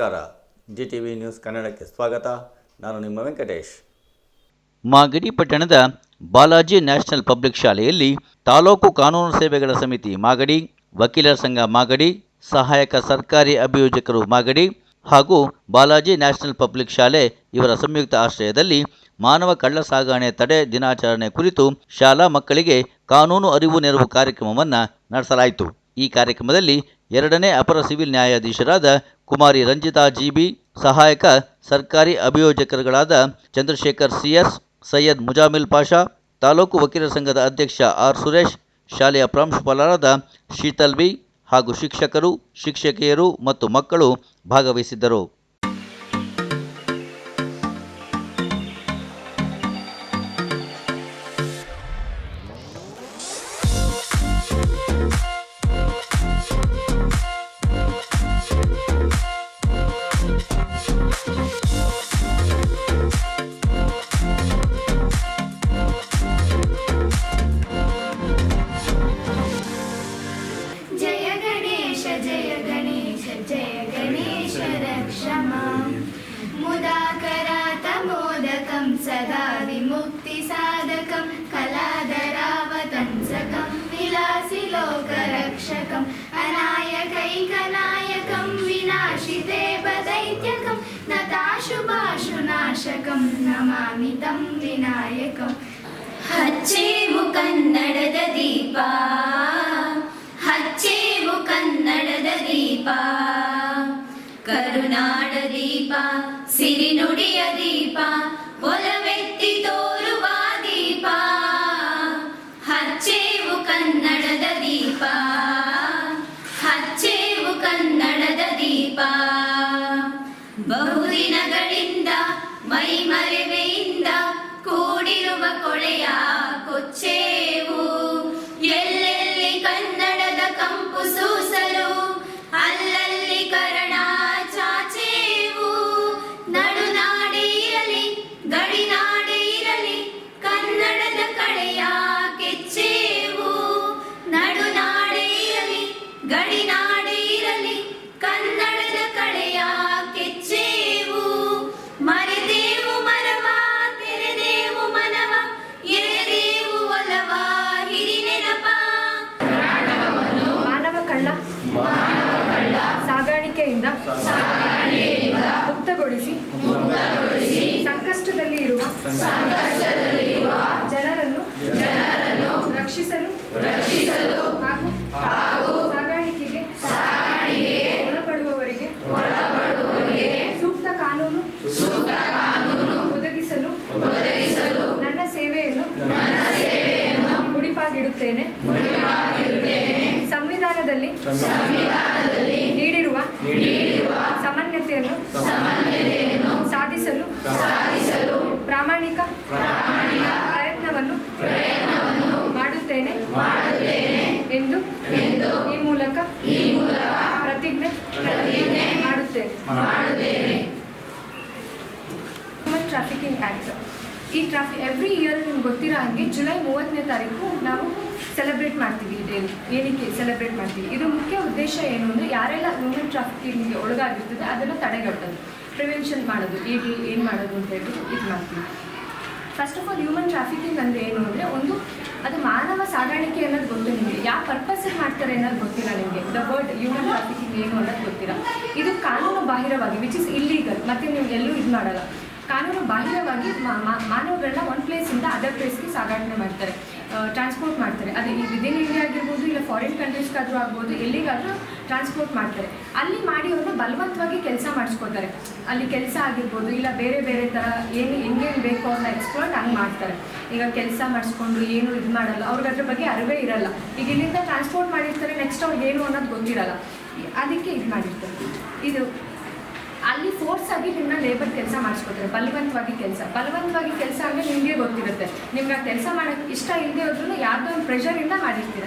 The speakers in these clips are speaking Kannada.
ನಮಸ್ಕಾರ. ಜಿ ಟಿ ವಿ ನ್ಯೂಸ್ ಕನ್ನಡಕ್ಕೆ ಸ್ವಾಗತ. ನಾನು ನಿಮ್ಮ ವೆಂಕಟೇಶ್. ಮಾಗಡಿ ಪಟ್ಟಣದ ಬಾಲಾಜಿ ನ್ಯಾಷನಲ್ ಪಬ್ಲಿಕ್ ಶಾಲೆಯಲ್ಲಿ ತಾಲೂಕು ಕಾನೂನು ಸೇವೆಗಳ ಸಮಿತಿ ಮಾಗಡಿ, ವಕೀಲರ ಸಂಘ ಮಾಗಡಿ, ಸಹಾಯಕ ಸರ್ಕಾರಿ ಅಭಿಯೋಜಕರು ಮಾಗಡಿ ಹಾಗೂ ಬಾಲಾಜಿ ನ್ಯಾಷನಲ್ ಪಬ್ಲಿಕ್ ಶಾಲೆ ಇವರ ಸಂಯುಕ್ತ ಆಶ್ರಯದಲ್ಲಿ ಮಾನವ ಕಳ್ಳ ಸಾಗಣೆ ತಡೆ ದಿನಾಚರಣೆ ಕುರಿತು ಶಾಲಾ ಮಕ್ಕಳಿಗೆ ಕಾನೂನು ಅರಿವು ನೆರವು ಕಾರ್ಯಕ್ರಮವನ್ನು ನಡೆಸಲಾಯಿತು. ಈ ಕಾರ್ಯಕ್ರಮದಲ್ಲಿ ಎರಡನೇ ಅಪರ ಸಿವಿಲ್ ನ್ಯಾಯಾಧೀಶರಾದ ಕುಮಾರಿ ರಂಜಿತಾ ಜಿಬಿ, ಸಹಾಯಕ ಸರ್ಕಾರಿ ಅಭಿಯೋಜಕರುಗಳಾದ ಚಂದ್ರಶೇಖರ್ ಸಿಎಸ್, ಸೈಯದ್ ಮುಜಾಮಿಲ್ ಪಾಷಾ, ತಾಲೂಕು ವಕೀಲರ ಸಂಘದ ಅಧ್ಯಕ್ಷ ಆರ್ ಸುರೇಶ್, ಶಾಲೆಯ ಪ್ರಾಂಶುಪಾಲರಾದ ಶೀತಲ್ ಬಿ ಹಾಗೂ ಶಿಕ್ಷಕರು, ಶಿಕ್ಷಕಿಯರು ಮತ್ತು ಮಕ್ಕಳು ಭಾಗವಹಿಸಿದ್ದರು. नताशुभाशुनाशकं नमामि तं विनायकम् ಹಚ್ಚೇವು ಕನ್ನಡದ ದೀಪ ಹಚ್ಚೇವು ಕನ್ನಡದ ದೀಪ ಕರುನಾಡ ದೀಪ ಸಿರಿನುಡಿಯ ದೀಪ ಒಲವೆತ್ತಿ ತೋರುವ ದೀಪ ಹಚ್ಚೇವು ಕನ್ನಡದ ದೀಪ ಹಚ್ಚೇವು ಕನ್ನಡದ ದೀಪ ಬಹುದಿನಗಳಿಂದ மை மறை ಸಾಗಾಣಿಕೆಯಿಂದ ಮುಕ್ತಗೊಳಿಸಿ ಸಂಕಷ್ಟದಲ್ಲಿ ಇರುವ ಜನರನ್ನು ರಕ್ಷಿಸಲು ಹಾಗೂ ಸಾಗಾಣಿಕೆಗೆ ಒಳಪಡುವವರಿಗೆ ಸೂಕ್ತ ಕಾನೂನು ಒದಗಿಸಲು ನನ್ನ ಸೇವೆಯನ್ನು ಮುಡಿಪಾಗಿಡುತ್ತೇನೆ. ಸಂವಿಧಾನದಲ್ಲಿ ನೀಡಿರುವ ಸಮನ್ಯತೆಯನ್ನು ಸಾಧಿಸಲು ಪ್ರಾಮಾಣಿಕ ಪ್ರಯತ್ನವನ್ನು ಮಾಡುತ್ತೇನೆ ಎಂದು ಈ ಮೂಲಕ ಪ್ರತಿಜ್ಞೆ ಮಾಡುತ್ತೇನೆ. ಟ್ರಾಫಿಕ್ ಟ್ರಾಫಿಕಿಂಗ್ ಆ್ಯಕ್ಟ್ ಈ ಟ್ರಾಫಿ ಎವ್ರಿ ಇಯರ್ ನಿಮ್ಗೆ ಗೊತ್ತಿರೋ ಹಾಗೆ ಜುಲೈ ಮೂವತ್ತನೇ ತಾರೀಕು ನಾವು ಸೆಲೆಬ್ರೇಟ್ ಮಾಡ್ತೀವಿ ಡೇ ಏನಕ್ಕೆ ಸೆಲೆಬ್ರೇಟ್ ಮಾಡ್ತೀವಿ? ಇದು ಮುಖ್ಯ ಉದ್ದೇಶ ಏನು ಅಂದರೆ ಯಾರೆಲ್ಲ ಹ್ಯೂಮನ್ ಟ್ರಾಫಿಕಿಂಗ್ಗೆ ಒಳಗಾಗಿರ್ತದೆ ಅದನ್ನು ತಡೆಗಟ್ಟೋದು. ಪ್ರಿವೆನ್ಷನ್ ಮಾಡೋದು ಹೇಗೆ ಏನು ಮಾಡೋದು ಅಂತ ಹೇಳ್ಬಿಟ್ಟು ಇದು ಮಾಡ್ತೀವಿ. First of all human trafficking ಅಂದರೆ ಏನು ಅಂದರೆ ಒಂದು ಅದು ಮಾನವ ಸಾಗಾಣಿಕೆ ಅನ್ನೋದು ಗೊತ್ತು ನಿಮಗೆ. ಯಾವ ಪರ್ಪಸ್ ಮಾಡ್ತಾರೆ ಅನ್ನೋದು ಗೊತ್ತಿಲ್ಲ ನಿಮಗೆ. ದ ವರ್ಡ್ ಹ್ಯೂಮನ್ ಟ್ರಾಫಿಕಿಂಗ್ ಏನು ಅನ್ನೋದು ಗೊತ್ತಿಲ್ಲ. ಇದು ಕಾನೂನು ಬಾಹಿರವಾಗಿ ವಿಚ್ ಇಸ್ ಇಲ್ಲೀಗಲ್ ಮತ್ತು ನೀವು ಎಲ್ಲೂ ಇದು ಮಾಡಲ್ಲ. ಕಾನೂನು ಬಾಹಿರವಾಗಿ ಮಾನವಗಳನ್ನ ಒಂದು ಪ್ಲೇಸಿಂದ ಅದರ್ ಪ್ಲೇಸ್ಗೆ ಸಾಗಾಟನೆ ಮಾಡ್ತಾರೆ. ಟ್ರಾನ್ಸ್ಪೋರ್ಟ್ ಮಾಡ್ತಾರೆ. ಅದೇ ಈ ವಿದಿನ್ ಇಂಡಿಯಾ ಆಗಿರ್ಬೋದು, ಇಲ್ಲ ಫಾರಿನ್ ಕಂಟ್ರೀಸ್ಗಾದರೂ ಆಗ್ಬೋದು, ಎಲ್ಲಿಗಾದರೂ ಟ್ರಾನ್ಸ್ಪೋರ್ಟ್ ಮಾಡ್ತಾರೆ. ಅಲ್ಲಿ ಮಾಡಿ ಅವ್ರನ್ನ ಬಲವಂತವಾಗಿ ಕೆಲಸ ಮಾಡಿಸ್ಕೋತಾರೆ. ಅಲ್ಲಿ ಕೆಲಸ ಆಗಿರ್ಬೋದು, ಇಲ್ಲ ಬೇರೆ ಬೇರೆ ಥರ ಏನು ಹೆಂಗೇನು ಬೇಕೋ ಅಂತ ಎಕ್ಸ್ಪ್ಲೋರ್ಟ್ ಹಂಗೆ ಮಾಡ್ತಾರೆ. ಈಗ ಕೆಲಸ ಮಾಡಿಸ್ಕೊಂಡು ಏನು ಇದು ಮಾಡಲ್ಲ. ಅವ್ರಿಗೆ ಅದ್ರ ಬಗ್ಗೆ ಅರಿವೇ ಇರಲ್ಲ. ಈಗ ಇಲ್ಲಿಂದ ಟ್ರಾನ್ಸ್ಪೋರ್ಟ್ ಮಾಡಿರ್ತಾರೆ ನೆಕ್ಸ್ಟ್ ಅವ್ರಿಗೆ ಏನು ಅನ್ನೋದು ಗೊತ್ತಿರಲ್ಲ. ಅದಕ್ಕೆ ಇದು ಮಾಡಿರ್ತಾರೆ. ಇದು ಅಲ್ಲಿ ಫೋರ್ಸ್ ಆಗಿ ನಿಮ್ಮನ್ನ ಲೇಬರ್ ಕೆಲಸ ಮಾಡಿಸ್ಕೊತಾರೆ, ಬಲವಂತವಾಗಿ ಕೆಲಸ. ಬಲವಂತವಾಗಿ ಕೆಲಸ ಅಂದರೆ ನಿಮಗೆ ಗೊತ್ತಿರುತ್ತೆ. ನಿಮ್ಗೆ ಆ ಕೆಲಸ ಮಾಡೋಕ್ಕೆ ಇಷ್ಟ ಇಲ್ಲದೆ ಹೋದ್ರೂ ಯಾವುದೋ ಒಂದು ಪ್ರೆಷರಿಂದ ಮಾಡಿರ್ತೀರ.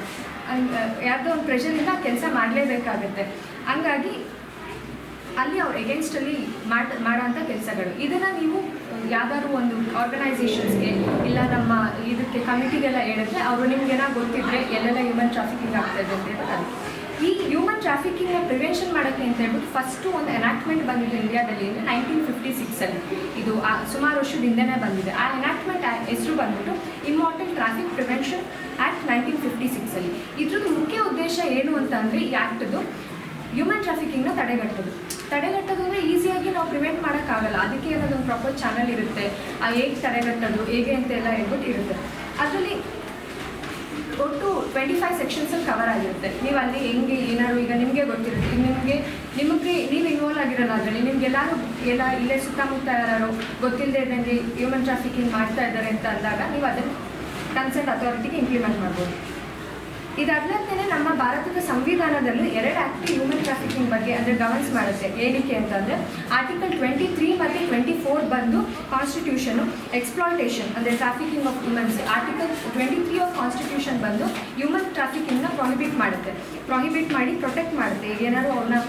ಯಾವುದೋ ಒಂದು ಪ್ರೆಷರಿಂದ ಕೆಲಸ ಮಾಡಲೇಬೇಕಾಗುತ್ತೆ. ಹಂಗಾಗಿ ಅಲ್ಲಿ ಅವ್ರು ಎಗೇನ್ಸ್ಟಲ್ಲಿ ಮಾಡ ಮಾಡೋಂಥ ಕೆಲಸಗಳು. ಇದನ್ನು ನೀವು, ಯಾವ್ದಾದ್ರು ಒಂದು ಆರ್ಗನೈಸೇಷನ್ಸ್ಗೆ ಇಲ್ಲ ನಮ್ಮ ಇದಕ್ಕೆ ಕಮಿಟಿಗೆಲ್ಲ ಹೇಳಿದ್ರೆ ಅವರು ನಿಮ್ಗೇನೋ ಗೊತ್ತಿದ್ರೆ ಎಲ್ಲೆಲ್ಲ ಹ್ಯೂಮನ್ ಟ್ರಾಫಿಕಿಂಗ್ ಆಗ್ತಾ ಇದೆ ಅಂತ ಈ ಹ್ಯೂಮನ್ ಟ್ರಾಫಿಕಿಂಗ್ನ ಪ್ರಿವೆನ್ಷನ್ ಮಾಡೋಕ್ಕೆ ಅಂತ ಹೇಳ್ಬಿಟ್ಟು ಫಸ್ಟು ಒಂದು ಎನಾಕ್ಟ್ಮೆಂಟ್ ಬಂದಿದೆ ಇಂಡಿಯಾದಲ್ಲಿ ಅಂದರೆ ನೈನ್ಟೀನ್ ಫಿಫ್ಟಿ ಸಿಕ್ಸಲ್ಲಿ ಇದು ಸುಮಾರು ವರ್ಷದಿಂದನೇ ಬಂದಿದೆ. ಆ ಎನಾಕ್ಟ್ಮೆಂಟ್ ಹೆಸರು ಬಂದ್ಬಿಟ್ಟು immoral traffic prevention act nineteen fifty ಸಿಕ್ಸಲ್ಲಿ ಇದ್ರದ್ದು ಮುಖ್ಯ ಉದ್ದೇಶ ಏನು ಅಂತ ಅಂದರೆ ಈ ಆ್ಯಕ್ಟದು ಹ್ಯೂಮನ್ ಟ್ರಾಫಿಕಿಂಗ್ನ ತಡೆಗಟ್ಟೋದು ತಡೆಗಟ್ಟೋದು ಅಂದರೆ ಈಸಿಯಾಗಿ ನಾವು ಪ್ರಿವೆಂಟ್ ಮಾಡೋಕ್ಕಾಗಲ್ಲ ಅದಕ್ಕೆ ಅನ್ನೋದೊಂದು ಪ್ರಾಪರ್ ಚಾನಲ್ ಇರುತ್ತೆ. ಆ ಹೇಗೆ ತಡೆಗಟ್ಟೋದು, ಹೇಗೆ ಅಂತೆಲ್ಲ ಹೇಳ್ಬಿಟ್ಟು ಇರುತ್ತೆ. ಅದರಲ್ಲಿ ಒಟ್ಟು ಟ್ವೆಂಟಿ ಫೈವ್ ಸೆಕ್ಷನ್ಸಲ್ಲಿ ಕವರ್ ಆಗಿರುತ್ತೆ. ನೀವು ಅಲ್ಲಿ ಹೆಂಗೆ, ಏನಾದ್ರು ಈಗ ನಿಮಗೆ ಗೊತ್ತಿರುತ್ತೆ. ನಿಮಗೆ ನಿಮಗೆ, ನೀವು ಇನ್ವಾಲ್ವ್ ಆಗಿರಲ್ಲ ಅದರಲ್ಲಿ ನಿಮ್ಗೆ ಎಲ್ಲರೂ, ಎಲ್ಲ ಇಲ್ಲೇ ಸುತ್ತಮುತ್ತ ಯಾರು ಗೊತ್ತಿಲ್ಲದೆ ಇದ್ದಂಗೆ ಹ್ಯೂಮನ್ ಟ್ರಾಫಿಕಿಂಗ್ ಮಾಡ್ತಾ ಇದ್ದಾರೆ ಅಂತ ಅಂದಾಗ ನೀವು ಅದನ್ನು ಕನ್ಸರ್ಟ್ ಅಥಾರಿಟಿಗೆ ಇಂಪ್ಲಿಮೆಂಟ್ ಮಾಡ್ಬೋದು. ಇದಾದ್ಮೇಲೆ ನಮ್ಮ ಭಾರತದ ಸಂವಿಧಾನದಲ್ಲಿ ಎರಡು ಆಕ್ಟ್ ಹ್ಯೂಮನ್ ಟ್ರಾಫಿಕಿಂಗ್ ಬಗ್ಗೆ ಅಂದರೆ ಗವರ್ನ್ಸ್ ಮಾಡುತ್ತೆ. ಏನಕ್ಕೆ ಅಂತಂದರೆ ಆರ್ಟಿಕಲ್ ಟ್ವೆಂಟಿ ತ್ರೀ ಮತ್ತು ಟ್ವೆಂಟಿ ಫೋರ್ ಬಂದು ಕಾನ್ಸ್ಟಿಟ್ಯೂಷನ್ ಎಕ್ಸ್ಪ್ಲಾಂಟೇಷನ್ ಅಂದರೆ trafficking of humans article twenty three of constitution ಬಂದು ಹ್ಯೂಮನ್ ಟ್ರಾಫಿಕಿಂಗ್ನ ಪ್ರೊಹಿಬಿಟ್ ಮಾಡುತ್ತೆ. ಪ್ರೊಹಿಬಿಟ್ ಮಾಡಿ ಪ್ರೊಟೆಕ್ಟ್ ಮಾಡುತ್ತೆ. ಏನಾದ್ರು ಅವ್ರನ್ನ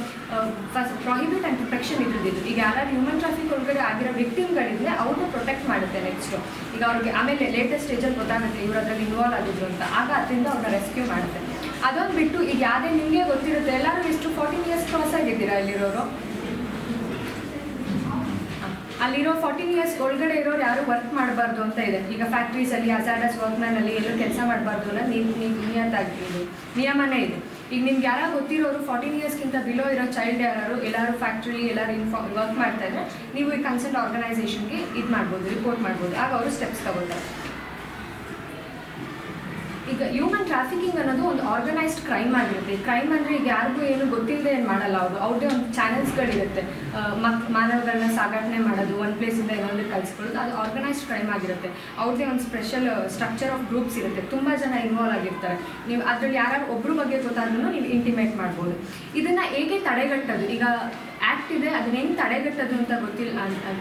ಪ್ರೊಹಿಬಿಟ್ ಆ್ಯಂಡ್ ಪ್ರೊಟೆಕ್ಷನ್ ಇದ್ರದ್ದು ಈಗ ಯಾರು ಹ್ಯೂಮನ್ ಟ್ರಾಫಿಕ್ ಒಳಗಡೆ ಆಗಿರೋ ವಿಕ್ಟಿಮ್ಗಳಿದ್ರೆ ಅವ್ರನ್ನ ಪ್ರೊಟೆಕ್ಟ್ ಮಾಡುತ್ತೆ ನೆಕ್ಸ್ಟು ಈಗ ಅವ್ರಿಗೆ ಆಮೇಲೆ ಲೇಟೆಸ್ಟ್ ಸ್ಟೇಜಲ್ಲಿ ಗೊತ್ತಾಗುತ್ತೆ ಇವ್ರು ಅದ್ರಲ್ಲಿ ಇನ್ವಾಲ್ವ್ ಆಗಿದ್ರು ಅಂತ. ಆಗ ಅದರಿಂದ ಅವ್ರನ್ನ ರೆಸ್ಕ್ಯೂ ಮಾಡುತ್ತೆ. ಅದೊಂದು ಬಿಟ್ಟು ಈಗ ಯಾವುದೇ ನಿಮಗೆ ಗೊತ್ತಿರುತ್ತೆ, ಎಲ್ಲರೂ ಎಷ್ಟು ಫಾರ್ಟೀನ್ ಇಯರ್ಸ್ ಕ್ರಾಸ್ ಆಗಿದ್ದೀರಾ ಅಲ್ಲಿರೋರು? ಅಲ್ಲಿರೋ ಫಾರ್ಟೀನ್ ಇಯರ್ಸ್ ಒಳಗಡೆ ಇರೋರು ಯಾರು ವರ್ಕ್ ಮಾಡಬಾರ್ದು ಅಂತ ಇದೆ. ಈಗ ಫ್ಯಾಕ್ಟ್ರೀಸಲ್ಲಿ ಅಜಾಡಸ್ ವರ್ಕ್ಮ್ಯಾನಲ್ಲಿ ಎಲ್ಲರೂ ಕೆಲಸ ಮಾಡಬಾರ್ದು ಅನ್ನೋ ನಿಯತ್ತಾಗಿದ್ದು ನಿಯಮನೇ ಇದೆ. ಈಗ ನಿಮ್ಗೆ ಯಾರು ಗೊತ್ತಿರೋರು ಫಾರ್ಟೀನ್ ಇಯರ್ಸ್ಗಿಂತ ಬಿಲೋ ಇರೋ ಚೈಲ್ಡ್ ಯಾರು ಎಲ್ಲರೂ ಫ್ಯಾಕ್ಟ್ರಿ ಎಲ್ಲರೂ ಇನ್ಫಾರ್ಮ್ ವರ್ಕ್ ಮಾಡ್ತಾ ಇದ್ರೆ, ನೀವು ಈ ಕನ್ಸರ್ಟ್ ಆರ್ಗನೈಸೇಷನ್ಗೆ ಇದು ಮಾಡ್ಬೋದು ರಿಪೋರ್ಟ್ ಮಾಡ್ಬೋದು. ಆಗ ಅವರು ಸ್ಟೆಪ್ಸ್ ತಗೋತಾರೆ ಈಗ ಹ್ಯೂಮನ್ ಟ್ರಾಫಿಕಿಂಗ್ ಅನ್ನೋದು ಒಂದು ಆರ್ಗನೈಸ್ಡ್ ಕ್ರೈಮ್ ಆಗಿರುತ್ತೆ. ಕ್ರೈಮ್ ಅಂದರೆ ಈಗ ಯಾರಿಗೂ ಏನು ಗೊತ್ತಿಲ್ಲದೆ ಏನು ಮಾಡಲ್ಲ ಅವರು. ಅವ್ರದ್ದೇ ಒಂದು ಚಾನೆಲ್ಸ್ಗಳಿರುತ್ತೆ ಮಕ್ ಮಾನವಗಳನ್ನ ಸಾಗಾಟನೆ ಮಾಡೋದು ಒಂದು ಪ್ಲೇಸಿಂದ ಇನ್ನೊಂದು ಕಲ್ಸ್ಕೊಳ್ಳೋದು, ಅದು ಆರ್ಗನೈಸ್ಡ್ ಕ್ರೈಮ್ ಆಗಿರುತ್ತೆ. ಅವ್ರದ್ದೇ ಒಂದು ಸ್ಪೆಷಲ್ ಸ್ಟ್ರಕ್ಚರ್ ಆಫ್ ಗ್ರೂಪ್ಸ್ ಇರುತ್ತೆ. ತುಂಬ ಜನ ಇನ್ವಾಲ್ವ್ ಆಗಿರ್ತಾರೆ. ನೀವು ಅದ್ರಲ್ಲಿ ಯಾರು ಒಬ್ಬರು ಬಗ್ಗೆ ಗೊತ್ತಾದ್ರೂ ನೀವು ಇಂಟಿಮೇಟ್ ಮಾಡ್ಬೋದು. ಇದನ್ನು ಹೇಗೆ ತಡೆಗಟ್ಟೋದು? ಈಗ ಇದೆ ಅದನ್ನ ಹೆಂಗೆ ತಡೆಗಟ್ಟೋದು ಅಂತ ಗೊತ್ತಿಲ್ಲ.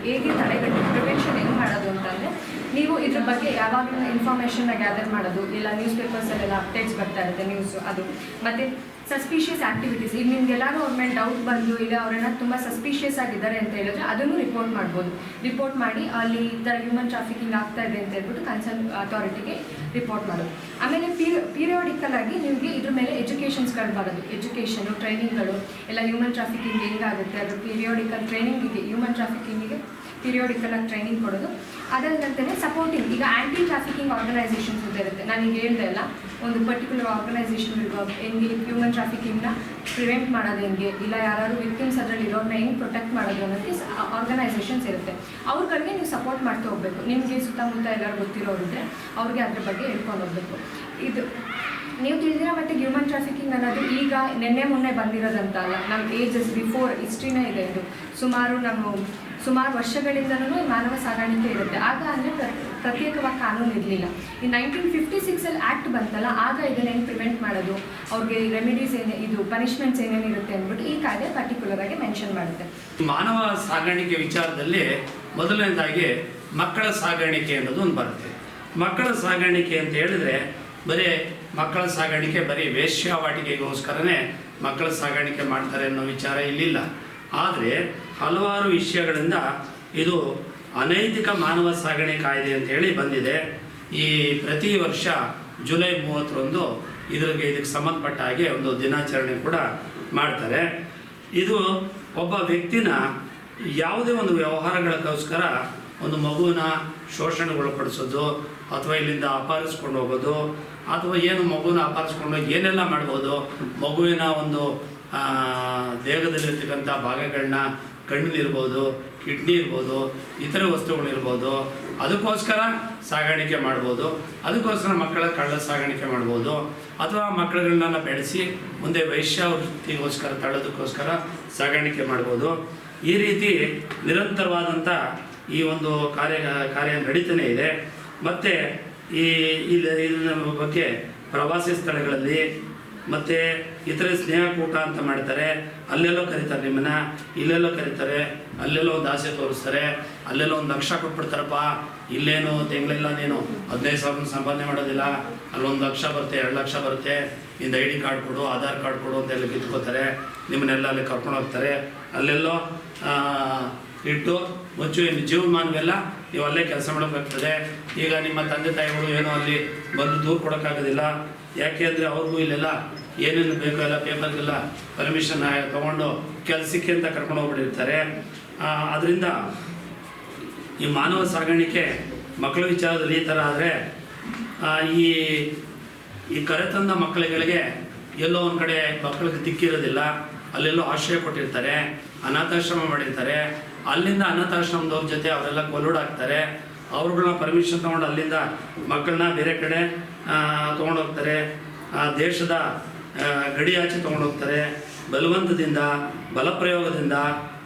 ಹೇಗೆ ತಡೆಗಟ್ಟೋದು ಪ್ರಿವೆನ್ಷನ್ ಹೆಂಗೆ ಮಾಡೋದು ಅಂತಂದರೆ, ನೀವು ಇದ್ರ ಬಗ್ಗೆ ಯಾವಾಗಲೂ ಇನ್ಫಾರ್ಮೇಷನ್ನ ಗ್ಯಾದರ್ ಮಾಡೋದು, ಇಲ್ಲ ನ್ಯೂಸ್ ಪೇಪರ್ಸಲ್ಲೆಲ್ಲ ಅಪ್ಡೇಟ್ಸ್ ಬರ್ತಾ ಇರುತ್ತೆ ನ್ಯೂಸು ಅದು. ಮತ್ತು ಸಸ್ಪಿಷಿಯಸ್ ಆ್ಯಕ್ಟಿವಿಟೀಸ್ ಈಗ ನಿಮ್ಗೆಲ್ಲರೂ ಅವ್ರ ಮೇಲೆ ಡೌಟ್ ಬಂದು ಇಲ್ಲ ಅವರನ್ನ ತುಂಬ ಸಸ್ಪಿಷಿಯಸ್ ಆಗಿದ್ದಾರೆ ಅಂತ ಹೇಳಿದ್ರೆ ಅದನ್ನು ರಿಪೋರ್ಟ್ ಮಾಡ್ಬೋದು. ರಿಪೋರ್ಟ್ ಮಾಡಿ ಅಲ್ಲಿ ಈ ಥರ ಹ್ಯೂಮನ್ ಟ್ರಾಫಿಕಿಂಗ್ ಆಗ್ತಾ ಇದೆ ಅಂತ ಹೇಳ್ಬಿಟ್ಟು ಕನ್ಸರ್ನ್ ಅಥಾರಿಟಿಗೆ ರಿಪೋರ್ಟ್ ಮಾಡೋದು. ಆಮೇಲೆ ಪೀರಿಯಾಡಿಕಲ್ ಆಗಿ ನಿಮಗೆ ಇದ್ರ ಮೇಲೆ ಎಜುಕೇಷನ್ಸ್ಗಳು ಬರೋದು. ಎಜುಕೇಷನು ಟ್ರೈನಿಂಗ್ಗಳು ಎಲ್ಲ ಹ್ಯೂಮನ್ ಟ್ರಾಫಿಕಿಂಗ್ ಹೆಂಗಾಗುತ್ತೆ ಅದು ಪೀರಿಯಾಡಿಕಲ್ ಟ್ರೈನಿಂಗಿಗೆ ಹ್ಯೂಮನ್ ಟ್ರಾಫಿಕಿಂಗಿಗೆ ಪೀರಿಯಾಡಿಕಲ್ ಆಗಿ ಟ್ರೈನಿಂಗ್ ಕೊಡೋದು. ಅದಲ್ಲದಂತೆ ಸಪೋರ್ಟಿಂಗ್ ಈಗ ಆ್ಯಂಟಿ ಟ್ರಾಫಿಕಿಂಗ್ ಆರ್ಗನೈಸೇಷನ್ಸ್ ಅಂತ ಇರುತ್ತೆ. ನಾನು ಈಗ ಹೇಳ್ದೆ ಅಲ್ಲ ಒಂದು ಪರ್ಟಿಕ್ಯುಲರ್ ಆರ್ಗನೈಸೇಷನ್ ಹೆಂಗೆ ಹ್ಯೂಮನ್ ಟ್ರಾಫಿಕಿಂಗ್ನ ಪ್ರಿವೆಂಟ್ ಮಾಡೋದು ಹೆಂಗೆ? ಇಲ್ಲ ಯಾರು ವಿಕ್ಟಿಮ್ಸ್ ಅದರಲ್ಲಿ ಇರೋರನ್ನ ಹೆಂಗೆ ಪ್ರೊಟೆಕ್ಟ್ ಮಾಡೋದು ಅನ್ನೋಕ್ಕೆ ಆರ್ಗನೈಸೇಷನ್ಸ್ ಇರುತ್ತೆ. ಅವ್ರಗಳಿಗೆ ನೀವು ಸಪೋರ್ಟ್ ಮಾಡ್ತಾ ಹೋಗಬೇಕು. ನಿಮಗೆ ಸುತ್ತಮುತ್ತ ಎಲ್ಲರೂ ಗೊತ್ತಿರೋರಿದ್ರೆ ಅವ್ರಿಗೆ ಅದ್ರ ಬಗ್ಗೆ ಹೇಳ್ಕೊಂಡು ಹೋಗ್ಬೇಕು. ಇದು ನೀವು ತಿಳಿದಿರೋ ಮತ್ತು ಹ್ಯೂಮನ್ ಟ್ರಾಫಿಕಿಂಗ್ ಅನ್ನೋದು ಈಗ ನಿನ್ನೆ ಮೊನ್ನೆ ಬಂದಿರೋದಂತ ಅಲ್ಲ. ನಮ್ಮ ಏಜಸ್ ಬಿಫೋರ್ ಹಿಸ್ಟ್ರಿನೇ ಇದೆ ಇದು. ಸುಮಾರು ನಮ್ಮ ಸುಮಾರು ವರ್ಷಗಳಿಂದಲೂ ಮಾನವ ಸಾಗಾಣಿಕೆ ಇರುತ್ತೆ. ಆಗ ಅಂದರೆ ಪ್ರತ್ಯೇಕವಾಗಿ ಕಾನೂನು ಇರಲಿಲ್ಲ. ಈ ನೈನ್ಟೀನ್ ಫಿಫ್ಟಿ ಸಿಕ್ಸಲ್ಲಿ ಆ್ಯಕ್ಟ್ ಬಂತಲ್ಲ, ಆಗ ಇದನ್ನ ಹೆಂಗೆ ಪ್ರಿವೆಂಟ್ ಮಾಡೋದು? ಅವ್ರಿಗೆ ರೆಮಿಡೀಸ್ ಏನೇ, ಇದು ಪನಿಷ್ಮೆಂಟ್ಸ್ ಏನೇನಿರುತ್ತೆ ಅಂದ್ಬಿಟ್ಟು ಈ ಕಾಯ್ದೆ ಪರ್ಟಿಕ್ಯುಲರ್ ಆಗಿ ಮೆನ್ಷನ್ ಮಾಡುತ್ತೆ. ಮಾನವ ಸಾಗಾಣಿಕೆ ವಿಚಾರದಲ್ಲಿ ಮೊದಲನೇದಾಗಿ ಮಕ್ಕಳ ಸಾಗಾಣಿಕೆ ಅನ್ನೋದು ಒಂದು ಬರುತ್ತೆ. ಮಕ್ಕಳ ಸಾಗಾಣಿಕೆ ಅಂತ ಹೇಳಿದ್ರೆ, ಬರೀ ಮಕ್ಕಳ ಸಾಗಾಣಿಕೆ ಬರೀ ವೇಶ್ಯಾವಾಟಿಕೆಗೋಸ್ಕರನೇ ಮಕ್ಕಳ ಸಾಗಾಣಿಕೆ ಮಾಡ್ತಾರೆ ಅನ್ನೋ ವಿಚಾರ ಇಲ್ಲಿಲ್ಲ. ಆದರೆ ಹಲವಾರು ವಿಷಯಗಳಿಂದ ಇದು ಅನೈತಿಕ ಮಾನವ ಸಾಗಣೆ ಕಾಯ್ದೆ ಅಂತ ಹೇಳಿ ಬಂದಿದೆ. ಈ ಪ್ರತಿ ವರ್ಷ ಜುಲೈ ಮೂವತ್ತರಂದು ಇದ್ರಿಗೆ ಇದಕ್ಕೆ ಸಂಬಂಧಪಟ್ಟ ಹಾಗೆ ಒಂದು ದಿನಾಚರಣೆ ಕೂಡ ಮಾಡ್ತಾರೆ. ಇದು ಒಬ್ಬ ವ್ಯಕ್ತಿನ ಯಾವುದೇ ಒಂದು ವ್ಯವಹಾರಗಳಿಗೋಸ್ಕರ ಒಂದು ಮಗುವಿನ ಶೋಷಣೆಗೊಳಪಡಿಸೋದು, ಅಥವಾ ಇಲ್ಲಿಂದ ಅಪಹರಿಸ್ಕೊಂಡು ಹೋಗೋದು, ಅಥವಾ ಏನು ಮಗುವಿನ ಅಪಹರಿಸ್ಕೊಂಡು ಹೋಗಿ ಏನೆಲ್ಲ ಮಾಡ್ಬೋದು, ಮಗುವಿನ ಒಂದು ದೇಹದಲ್ಲಿರ್ತಕ್ಕಂಥ ಭಾಗಗಳನ್ನ ಕಣ್ಣಿರ್ಬೋದು ಕಿಡ್ನಿ ಇರ್ಬೋದು, ಇತರೆ ವಸ್ತುಗಳಿರ್ಬೋದು ಅದಕ್ಕೋಸ್ಕರ ಸಾಗಾಣಿಕೆ ಮಾಡ್ಬೋದು, ಅದಕ್ಕೋಸ್ಕರ ಮಕ್ಕಳ ಕಳ್ಳ ಸಾಗಾಣಿಕೆ ಮಾಡ್ಬೋದು, ಅಥವಾ ಮಕ್ಕಳುಗಳನ್ನ ಬೆಳೆಸಿ ಮುಂದೆ ವೈಶ್ಯಾವೃತ್ತಿಗೋಸ್ಕರ, ತಳ್ಳೋದಕ್ಕೋಸ್ಕರ ಸಾಗಾಣಿಕೆ ಮಾಡ್ಬೋದು. ಈ ರೀತಿ ನಿರಂತರವಾದಂಥ ಈ ಒಂದು ಕಾರ್ಯ ಕಾರ್ಯ ನಡೀತಾನೆ ಇದೆ. ಮತ್ತು ಈ ಇದರ ಬಗ್ಗೆ ಪ್ರವಾಸಿ ಸ್ಥಳಗಳಲ್ಲಿ ಮತ್ತು ಇತರೆ ಸ್ನೇಹಕೂಟ ಅಂತ ಮಾಡ್ತಾರೆ, ಅಲ್ಲೆಲ್ಲೋ ಕರೀತಾರೆ ನಿಮ್ಮನ್ನ, ಇಲ್ಲೆಲ್ಲೋ ಕರೀತಾರೆ, ಅಲ್ಲೆಲ್ಲೋ ಒಂದು ಆಸೆ ತೋರಿಸ್ತಾರೆ, ಅಲ್ಲೆಲ್ಲೋ ಒಂದು ಲಕ್ಷ ಕೊಟ್ಬಿಡ್ತಾರಪ್ಪ, ಇಲ್ಲೇನು ತಿಂಗಳೆಲ್ಲ ನೀನು, ಹದಿನೈದು ಸಾವಿರ ಸಂಪಾದನೆ ಮಾಡೋದಿಲ್ಲ, ಅಲ್ಲೊಂದು ಲಕ್ಷ ಬರುತ್ತೆ, ಎರಡು ಲಕ್ಷ ಬರುತ್ತೆ ಇಂದ ಐ ಡಿ ಕಾರ್ಡ್ ಕೊಡು, ಆಧಾರ್ ಕಾರ್ಡ್ ಕೊಡು ಅಂತೆಲ್ಲ ಕಿತ್ಕೋತಾರೆ ನಿಮ್ಮನ್ನೆಲ್ಲ ಅಲ್ಲಿ ಕರ್ಕೊಂಡು ಹೋಗ್ತಾರೆ, ಅಲ್ಲೆಲ್ಲೋ ಇಟ್ಟು ಮುಚ್ಚು ಇನ್ನು ಜೀವಮಾನವೆಲ್ಲ ನೀವು ಅಲ್ಲೇ ಕೆಲಸ ಮಾಡಬೇಕಾಗ್ತದೆ. ಈಗ ನಿಮ್ಮ ತಂದೆ ತಾಯಿಗಳು ಏನೋ ಅಲ್ಲಿ ಬಂದು ದೂರು ಕೊಡೋಕ್ಕಾಗೋದಿಲ್ಲ. ಯಾಕೆ ಅಂದರೆ ಅವ್ರಿಗೂ ಇಲ್ಲೆಲ್ಲ ಏನೇನು ಬೇಕೋ ಎಲ್ಲ ಪೇಪರ್ಗೆಲ್ಲ ಪರ್ಮಿಷನ್ ತೊಗೊಂಡು ಕೆಲಸಕ್ಕೆ ಅಂತ ಕರ್ಕೊಂಡು ಹೋಗ್ಬಿಟ್ಟಿರ್ತಾರೆ. ಅದರಿಂದ ಈ ಮಾನವ ಸಾಗಾಣಿಕೆ ಮಕ್ಕಳ ವಿಚಾರದಲ್ಲಿ ಈ ಥರ ಆದರೆ ಈ ಈ ಕರೆತಂದ ಮಕ್ಕಳುಗಳಿಗೆ ಎಲ್ಲೋ ಒಂದು ಕಡೆ ಮಕ್ಕಳಿಗೆ ದಿಕ್ಕಿರೋದಿಲ್ಲ. ಅಲ್ಲೆಲ್ಲೋ ಆಶ್ರಯ ಕೊಟ್ಟಿರ್ತಾರೆ, ಅನಾಥಾಶ್ರಮ ಮಾಡಿರ್ತಾರೆ. ಅಲ್ಲಿಂದ ಅನಾಥಾಶ್ರಮದವ್ರ ಜೊತೆ ಅವರೆಲ್ಲ ಕೊಲ್ಲೂಡಾಗ್ತಾರೆ ಅವ್ರುಗಳನ್ನ ಪರ್ಮಿಷನ್ ತೊಗೊಂಡು ಅಲ್ಲಿಂದ ಮಕ್ಕಳನ್ನ ಬೇರೆ ಕಡೆ ತೊಗೊಂಡೋಗ್ತಾರೆ. ದೇಶದ ಆ, ಗಡಿ ಆಚೆ ತೊಗೊಂಡೋಗ್ತಾರೆ. ಬಲವಂತದಿಂದ ಬಲಪ್ರಯೋಗದಿಂದ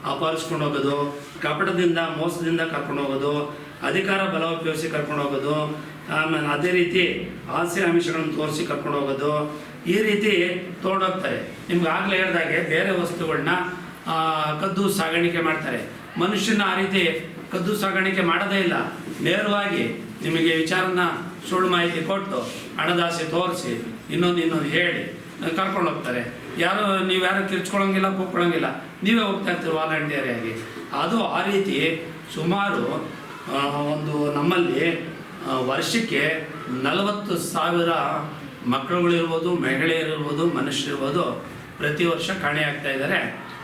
ಅಪಹರಿಸ್ಕೊಂಡು ಹೋಗೋದು ಕಪಟದಿಂದ ಮೋಸದಿಂದ ಕರ್ಕೊಂಡು ಹೋಗೋದು ಅಧಿಕಾರ ಬಲ ಉಪಯೋಗಿಸಿ ಕರ್ಕೊಂಡು ಹೋಗೋದು ಆಮೇಲೆ ಅದೇ ರೀತಿ ಆಸೆ ಆಮಿಷಗಳನ್ನು ತೋರಿಸಿ ಕರ್ಕೊಂಡು ಹೋಗೋದು ಈ ರೀತಿ ತೊಗೊಂಡೋಗ್ತಾರೆ. ನಿಮ್ಗೆ ಆಗಲೇ ಹೇಳ್ದಾಗೆ ಬೇರೆ ವಸ್ತುಗಳನ್ನ ಕದ್ದು ಸಾಗಾಣಿಕೆ ಮಾಡ್ತಾರೆ. ಮನುಷ್ಯನ ಆ ರೀತಿ ಕದ್ದು ಸಾಗಾಣಿಕೆ ಮಾಡದೇ ಇಲ್ಲ. ನೇರವಾಗಿ ನಿಮಗೆ ವಿಚಾರನ ಸುಳ್ಳು ಮಾಹಿತಿ ಕೊಟ್ಟು ಹಣದಾಸೆ ತೋರಿಸಿ, ಇನ್ನೊಂದು ಇನ್ನೊಂದು ಹೇಳಿ ಕರ್ಕೊಂಡು ಹೋಗ್ತಾರೆ. ಯಾರು, ನೀವು ಯಾರು ಕಿರ್ಚ್ಕೊಳ್ಳೋಂಗಿಲ್ಲ, ಕೂತ್ಕೊಳ್ಳೋಂಗಿಲ್ಲ, ನೀವೇ ಹೋಗ್ತಾ ಇರ್ತೀರಿ ಆಗಿ. ಅದು ಆ ರೀತಿ ಸುಮಾರು ಒಂದು ನಮ್ಮಲ್ಲಿ ವರ್ಷಕ್ಕೆ ನಲವತ್ತು ಸಾವಿರ ಮಕ್ಕಳುಗಳಿರ್ಬೋದು, ಮಹಿಳೆಯರಿರ್ಬೋದು, ಮನುಷ್ಯರಿರ್ಬೋದು ಪ್ರತಿ ವರ್ಷ ಕಾಣೆಯಾಗ್ತಾ ಇದ್ದಾರೆ.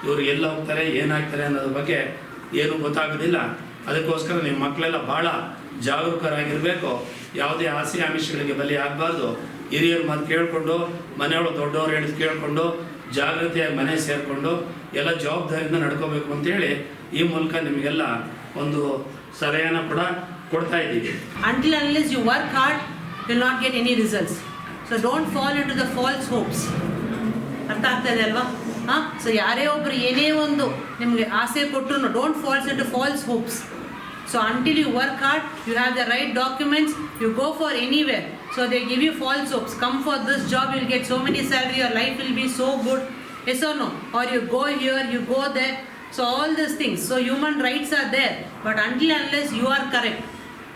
ಇವರು ಎಲ್ಲ ಹೋಗ್ತಾರೆ ಏನಾಗ್ತಾರೆ ಅನ್ನೋದ್ರ ಬಗ್ಗೆ ಏನು ಗೊತ್ತಾಗೋದಿಲ್ಲ. ಅದಕ್ಕೋಸ್ಕರ ನಿಮ್ಮ ಮಕ್ಕಳೆಲ್ಲ ಭಾಳ ಜಾಗರೂಕರಾಗಿರಬೇಕು. ಯಾವುದೇ ಆಸೆ ಆಮಿಷಗಳಿಗೆ ಬಲಿ ಆಗಬಾರ್ದು. ಹಿರಿಯರ ಮಾತು ಕೇಳಿಕೊಂಡು, ಮನೆಯೊಳಗೆ ದೊಡ್ಡವರು ಹೇಳಿದ್ ಕೇಳಿಕೊಂಡು, ಜಾಗೃತಿಯಾಗಿ ಮನೆ ಸೇರಿಕೊಂಡು, ಎಲ್ಲ ಜವಾಬ್ದಾರಿಯಿಂದ ನಡ್ಕೋಬೇಕು ಅಂತೇಳಿ ಈ ಮೂಲಕ ನಿಮಗೆಲ್ಲ ಒಂದು ಸಲಹೆನ ಕೂಡ ಕೊಡ್ತಾ ಇದ್ದೀವಿ. Until unless you work hard will not get any results so don't fall into the false hopes ಅರ್ಥ ಆಗ್ತಾ ಇದೆ ಅಲ್ವಾ? ಹಾಂ ಸೊ ಯಾರೇ ಒಬ್ರು ಏನೇ ಒಂದು ನಿಮಗೆ ಆಸೆ ಕೊಟ್ಟರು don't falls into false hopes so until you work hard you have the right documents you go for anywhere so they give you false hopes come for this job will get so many salary your life will be so good yes or no or you go here you go there so all these things so human rights are there but until unless you are correct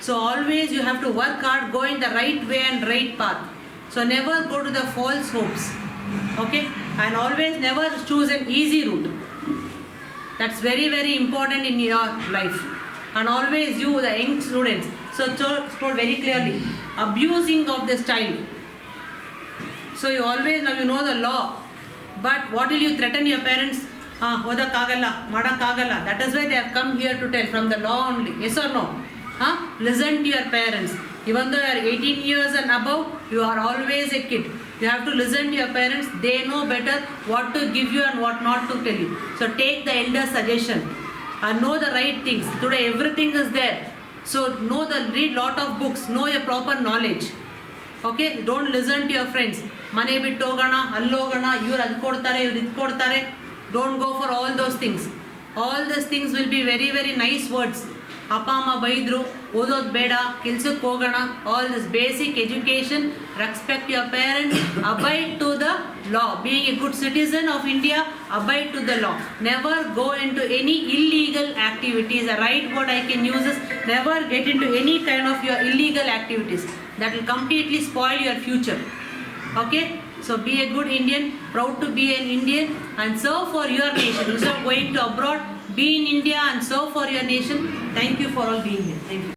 so always you have to work hard go in the right way and right path so never go to the false hopes okay and always never choose an easy route that's very very important in your life and always you the young students so to- told very clearly abusing of this child so you always now you know the law but what will you threaten your parents ಹಾಂ ಓದಕ್ಕಾಗಲ್ಲ ಮಾಡೋಕ್ಕಾಗಲ್ಲ that is why they have come here to tell from the law only yes or no ಹಾಂ listen to your parents even though are eighteen years and above you are always a kid You have to listen to your parents they know better what to give you and what not to tell you so take the elder suggestion and know the right things. Today everything is there. So know the read lot of books, know your proper knowledge. Okay don't listen to your friends ಮನೆ ಬಿಟ್ಟು ಹೋಗೋಣ ಅಲ್ಲಿ ಹೋಗೋಣ ಇವ್ರು ಅದು ಕೊಡ್ತಾರೆ ಇವ್ರು ಇದು ಕೊಡ್ತಾರೆ don't go for all those things all those things will be very very nice words ಅಪ್ಪ ಅಮ್ಮ ಬೈದರು ಓದೋದು ಬೇಡ ಕೆಲ್ಸಕ್ಕೆ ಹೋಗೋಣ all this basic education respect your parents abide to the law being a good citizen of india abide to the law never go into any illegal activities the right word i can use is never get into any kind of your illegal activities that will completely spoil your future okay so be a good indian proud to be an indian and serve for your nation instead of going to abroad be in india and serve for your nation. Thank you for all being here. Thank you